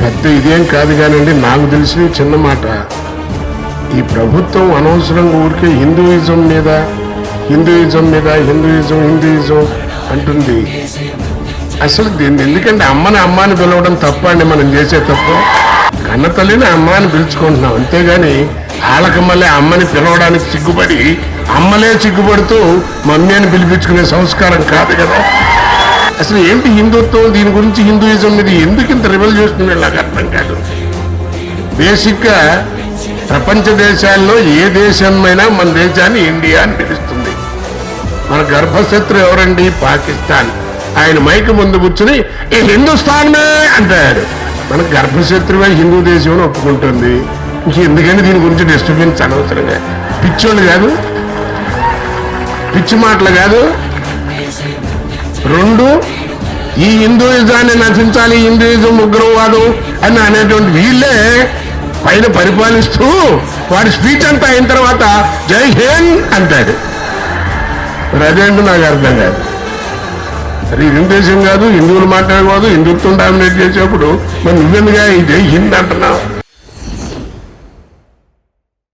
పెద్ద ఇదేం కాదు కానండి నాకు తెలిసిన చిన్న మాట. ఈ ప్రభుత్వం అనవసరంగా ఊరికే హిందూయిజం మీద హిందూయిజం మీద హిందూయిజం హిందూయిజం అంటుంది. అసలు దీన్ని ఎందుకంటే అమ్మని అమ్మాని పిలవడం తప్ప అండి మనం చేసే తప్పు. కన్న తల్లిని అమ్మని పిలుచుకుంటున్నాం. అంతేగాని వాళ్ళకి మళ్ళీ అమ్మని పిలవడానికి సిగ్గుపడి అమ్మలే సిగ్గుపడుతూ మమ్మీ అని పిలిపించుకునే సంస్కారం కాదు కదా. అసలు ఏంటి హిందుత్వం? దీని గురించి హిందూయిజం మీద ఎందుకు ఇంత రివల్ నాకు అర్థం కాదు. బేసిక్గా ప్రపంచ దేశాల్లో ఏ దేశమైనా మన దేశాన్ని ఇండియా అని పిలుస్తుంది. మన గర్భశత్రు ఎవరండి? పాకిస్తాన్. ఆయన మైక్ ముందు కూర్చుని ఈ హిందుస్థాన్మే అంటాడు. మన గర్భశత్రువే హిందూ దేశం అని ఒప్పుకుంటుంది. ఎందుకని దీని గురించి డిస్టర్బెన్స్ అనవసరంగా? పిచ్చోళ్ళు కాదు. పిచ్చి మాటలు కాదు. రెండు ఈ హిందూయిజాన్ని నశించాలి హిందూయిజం ఉగ్రవాదం అని అనేటువంటి వీళ్ళే పైన పరిపాలిస్తూ వాడి స్పీచ్ అంతా అయిన తర్వాత జై హింద్ అంటాడు మరి అదేంటో నాకు అర్థం కాదు. సరే ఇది దేశం కాదు హిందువులు మాట్లాడకూడదు హిందుత్వం డామినేట్ చేసేప్పుడు మరి నువ్వెందుగా ఈ జై హింద్ అంటున్నావు?